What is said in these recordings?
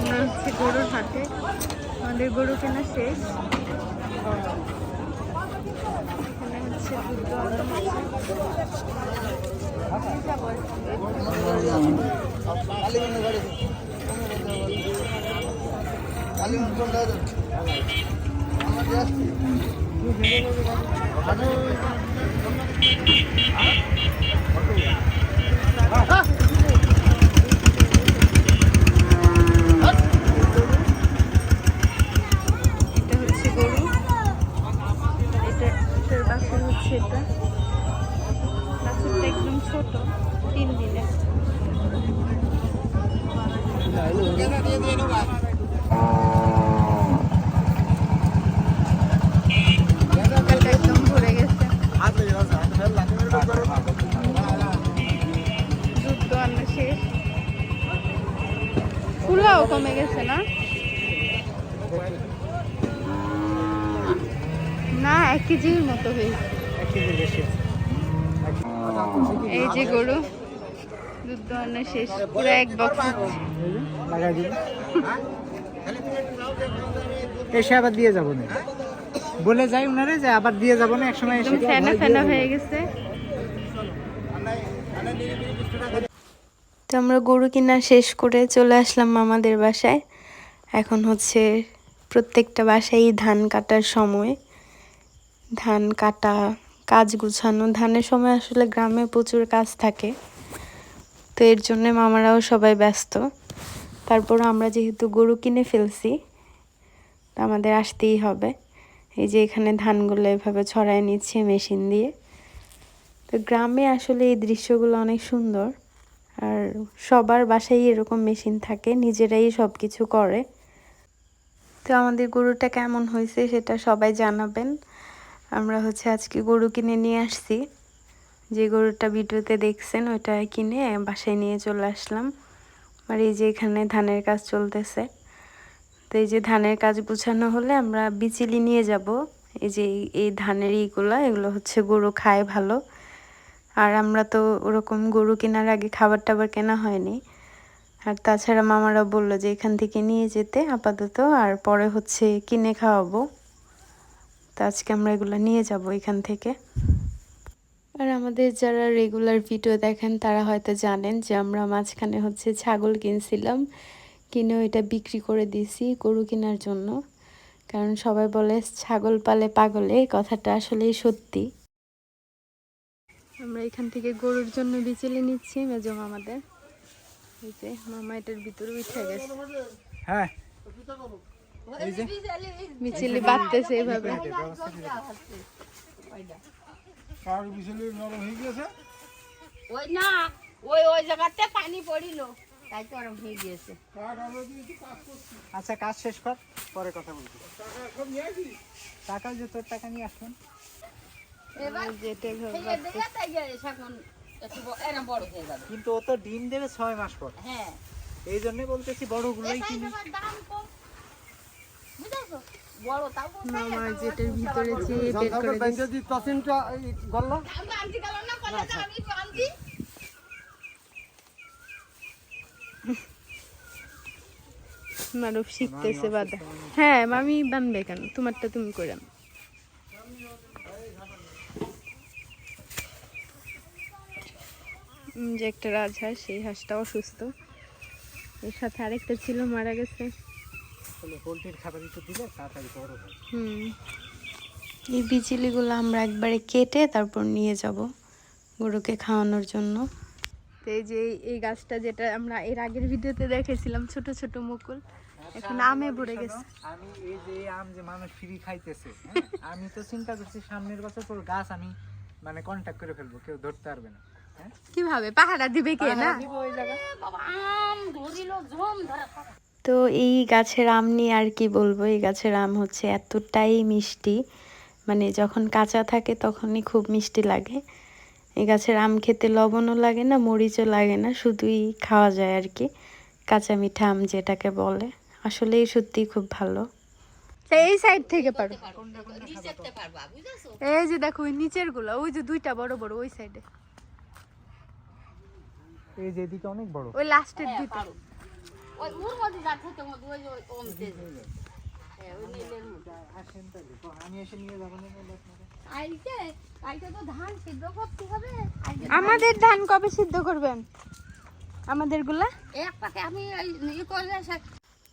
আমরা হচ্ছে গরুর হাটে। আমাদের গরু কেনা শেষ। এখানে হচ্ছে আনা এক কেজির মতো হয়েছে। এই যে গরু দুধ দোয়ানো শেষ পুরো এক বক্স এসে আবার দিয়ে যাব না। বলে যাই উনারে যে আবার দিয়ে যাব না একসময় এসে ফেনা ফেনা হয়ে গেছে। তো আমরা গরু কিনা শেষ করে চলে আসলাম মামাদের বাসায়। এখন হচ্ছে প্রত্যেকটা বাসায় ধান কাটার সময়। ধান কাটা, কাজ গুছানো, ধানের সময় আসলে গ্রামে প্রচুর কাজ থাকে। তো এর জন্য মামারাও সবাই ব্যস্ত। তারপর আমরা যেহেতু গরু কিনে ফেলছি আমাদের আসতেই হবে। এই যে এখানে ধানগুলো এভাবে ছড়ায় নিচ্ছে মেশিন দিয়ে। তো গ্রামে আসলে এই দৃশ্যগুলো অনেক সুন্দর। আর সবার বাসায় এরকম মেশিন থাকে, নিজেরাই সব কিছু করে। তো আমাদের গরুটা কেমন হয়েছে সেটা সবাই জানাবেন। আমরা হচ্ছে আজকে গরু কিনে নিয়ে আসছি। যে গরুটা ভিডিওতে দেখছেন, ওইটা কিনে বাসায় নিয়ে চলে আসলাম। আর এই যে এখানে ধানের কাজ চলতেছে। তো এই যে ধানের কাজ গুছানো হলে আমরা বিচিলি নিয়ে যাব। এই যে এই- ধানের ইগুলা, এগুলো হচ্ছে গরু খায় ভালো। আর আমরা তো ওরকম গরু কেনার আগে খাবার টাবার কেনা হয়নি। আর তাছাড়া মামারা বলল যে এখান থেকে নিয়ে যেতে আপাতত, আর পরে হচ্ছে কিনে খাওয়াবো। তো আজকে আমরা এগুলো নিয়ে যাব এখান থেকে। আর আমাদের যারা রেগুলার ভিডিও দেখেন তারা হয়তো জানেন যে আমরা মাঝখানে হচ্ছে ছাগল কিনছিলাম। কিনে ওইটা বিক্রি করে দিয়েছি গরু কেনার জন্য। কারণ সবাই বলে ছাগল পালে পাগলে। কথাটা আসলেই সত্যি। আমরা এখান থেকে গরুর জন্য বিচেলে নিচ্ছি মেজো মামাদের। এই যে মামা এটার ভিতরে উঠে গেছে। হ্যাঁ। এই যে মিছিলে বাঁধতেছে এভাবে কার বিছালি নরম হয়ে গেছে ওই না ওই ওই জায়গাতে পানি পড়িল। তাই তো ওরম হয়ে গিয়েছে। আচ্ছা কাজ শেষ কর পরে কথা বলছি টাকা যে তোর টাকা নিয়ে আসবেন কিন্তু ও তো ডিম দেবে ছয় মাস পর। হ্যাঁ। এই জন্যই বলতেছি বড়গুলোই কিনি দাম কম বুঝেছ বড় তাও কম মামা যেটার ভিতরে চেয়ে বের করে আনতে গেলাম না? কলেজে আমি তো আনছি। মারুফ শিখতেছে বাদা। হ্যাঁ মামি বানবে কেন? তোমারটা তুমি করে যে একটা রাজহাঁস সেই হাঁসটা অসুস্থ। এর সাথে আরেকটা ছিল মারা গেছে। আসলে পোলট্রির খাবার একটু দিলে তাড়াতাড়ি বড় হয়। হুম। এই বিচিলিগুলো আমরা একবারে কেটে তারপর নিয়ে যাব গরুকে খাওয়ানোর জন্য। তো এই যে এই- গাছটা যেটা আমরা এর আগের ভিডিওতে দেখেছিলাম ছোট ছোট মুকুল। এখন আমে ভরে গেছে। আমি এই যে আম যে মানুষ ফ্রি খাইতেছে হ্যাঁ, আমি তো চিন্তা করছি সামনের বছর তোর গাছ আমি মানে কন্ট্যাক্ট করে ফেলব কেউ ধরতে পারবে না হ্যাঁ? কীভাবে? পাহারা দিবে কে না? তো এই গাছের আম নিয়ে আর কি বলব? এই গাছের আম হচ্ছে এতটাই মিষ্টি। মানে যখন কাঁচা থাকে তখনই খুব মিষ্টি লাগে। এই গাছের আম খেতে লবণও লাগে না মরিচও লাগে না শুধুই খাওয়া যায় আর কি। কাঁচা মিঠা আম যেটাকে বলে। আসলেই সত্যি খুব ভালো। এই সাইড থেকে পারো। এই যে দেখো ওই নিচেরগুলো ওই যে দুইটা বড় বড় ওই সাইডে। এই যে এদিকে অনেক বড়। ওই লাস্টের দুইটা। ওই ওর মধ্যে যাচ্ছে তো মধ্যে ওই ওই কমতে আমাদের ধান কবে সিদ্ধ করবেন? আমাদেরগুলা? এক পাকে আমি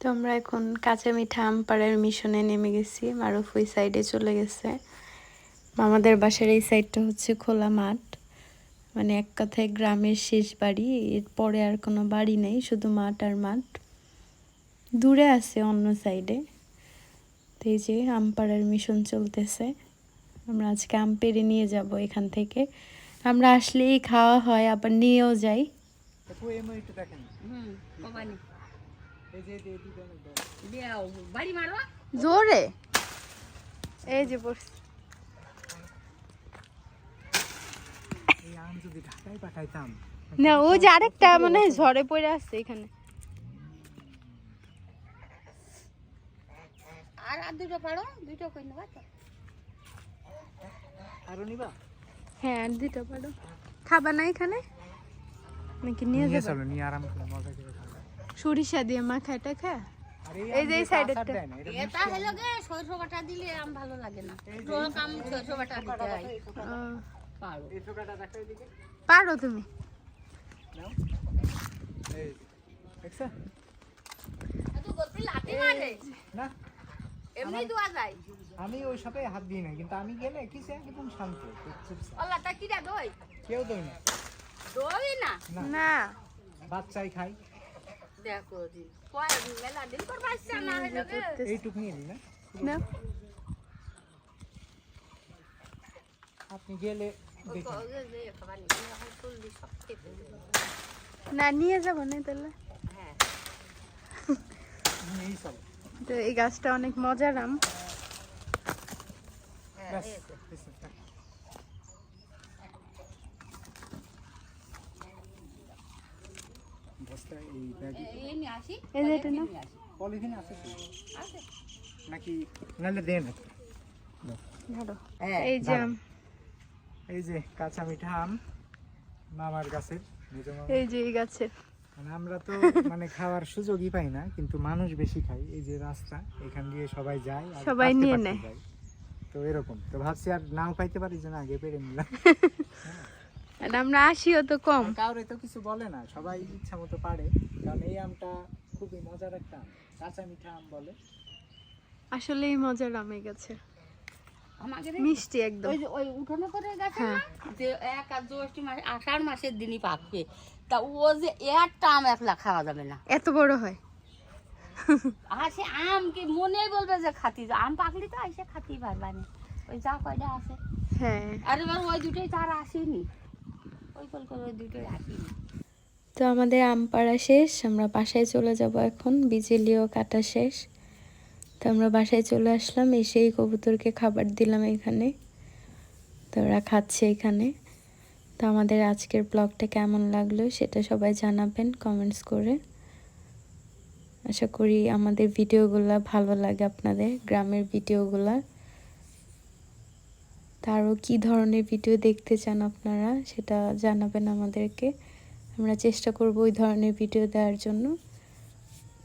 তো আমরা এখন কাঁচা মিঠা আমপাড়ার মিশনে নেমে গেছি। মারুফ ওই সাইডে চলে গেছে। আমাদের বাসার এই সাইডটা হচ্ছে খোলা মাঠ। মানে এক কথায় গ্রামের শেষ বাড়ি এরপরে আর কোনো বাড়ি নেই শুধু মাঠ আর মাঠ। দূরে আছে অন্য সাইডে তো এই যে আমপাড়ার মিশন চলতেছে। আমরা আজকে আম পেরে নিয়ে যাব এখান থেকে। আমরা আসলেই খাওয়া হয় আবার নিয়েও যাই। জোরে? এই যে দেখেন হুম কমানি এই যে এই যে এই দুটো অনেক বড়। দিয়াও বাড়ি মারো জোরে এই যে পড়ছি এই আম যদি ঢাকায় পাঠাইতাম। না ও যে আরেকটা মনে ঝড়ে পড়ে আসছে এখানে। আর আর দুটো পারো দুটো কই নেবা তো? আরও নিবা? হ্যাঁ আর দিতে পারো। খাবা না এখানে? নাকি নিয়ে নিয়ে যাব? চলো নিয়ে আরাম করে মজা করে খাবে। সরিষা দিয়ে মাখায় টাকা আর এই যে না, এটা এটা হলো গে সরষে বাটা দিলে আম ভালো লাগে না। রোজ আম সরষে বাটা দিতে হয়। পারো। এই টোকাটা রাখো এদিকে। পারো তুমি। নাও। এই দেখছ? তুই গতি লাঠি মারে। না। এমনি দোয়া যায়। আমি ওই সাথে হাত দিই না কিন্তু আমি গেলে কিসে একদম শান্ত চুপচাপ। আল্লাহ তা কিরা দই? কেউ দই না। দই না? না। বাচ্চাই খাই। দেখো দিন কয় মেলা দিন পর বাচ্চা না হলো গে এইটুক না? না। আপনি গেলে নি নিয়ে যাব না তাহলে। হ্যাঁ তো এই গাছটা অনেক মজার আম। এই যে? নাকি দেন। হ্যাঁ এই এই যে কাঁচা মিঠা আম মামার গাছের এই যে এই গাছের মানে আমরা তো মানে খাওয়ার সুযোগই পাই না কিন্তু মানুষ বেশি খায়। এই যে রাস্তা এখান দিয়ে সবাই যায় সবাই নিয়ে নেয়। তো এরকম। তো ভাবছি আর নাও পাইতে পারি যে না আগে পেরে নিলাম। আমরা আসিও তো কম। কাউরে তো কিছু বলে না সবাই ইচ্ছা মতো পারে। কারণ এই আমটা খুবই মজার একটা আম কাঁচা মিঠা আম বলে। আসলেই মজার আম এই গাছে। আমাকে রে- মিষ্টি একদম। ওই যে ওই উঠানে করে গেছে না? যে এক আর জ্যৈষ্ঠ মাস আষাঢ় মাসের দিনই পাকবে তা ও যে একটা আম একলা খাওয়া যাবে না। এত বড় হয়। আর সে আম কি মনে বলবে যে খাতি? আম পাকলি তো আইসে খাতি পারবা না। ওই যা কয়টা আছে। হ্যাঁ। আর এবার ওই দুটোই তার আসেনি। ওই কল করে ওই দুটোই আসেনি। তো আমাদের আম পাড়া শেষ আমরা বাসায় চলে যাব এখন। বিজেলিও কাটা শেষ। তো আমরা বাসায় চলে আসলাম এসেই কবুতরকে খাবার দিলাম এখানে। তো ওরা খাচ্ছে এখানে। তো আমাদের আজকের ব্লগটা কেমন লাগল সেটা সবাই জানাবেন কমেন্টস করে। আশা করি আমাদের ভিডিওগুলো ভালো লাগে আপনাদের, গ্রামের ভিডিওগুলো। তারও কি ধরনের ভিডিও দেখতে চান আপনারা সেটা জানাবেন আমাদেরকে। আমরা চেষ্টা করব ওই ধরনের ভিডিও দেওয়ার জন্য।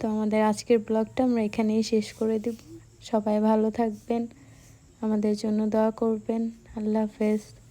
তো আমাদের আজকের ব্লগটা আমরা এখানেই শেষ করে দেব। সবাই ভালো থাকবেন। আমাদের জন্য দোয়া করবেন। আল্লাহ হাফেজ।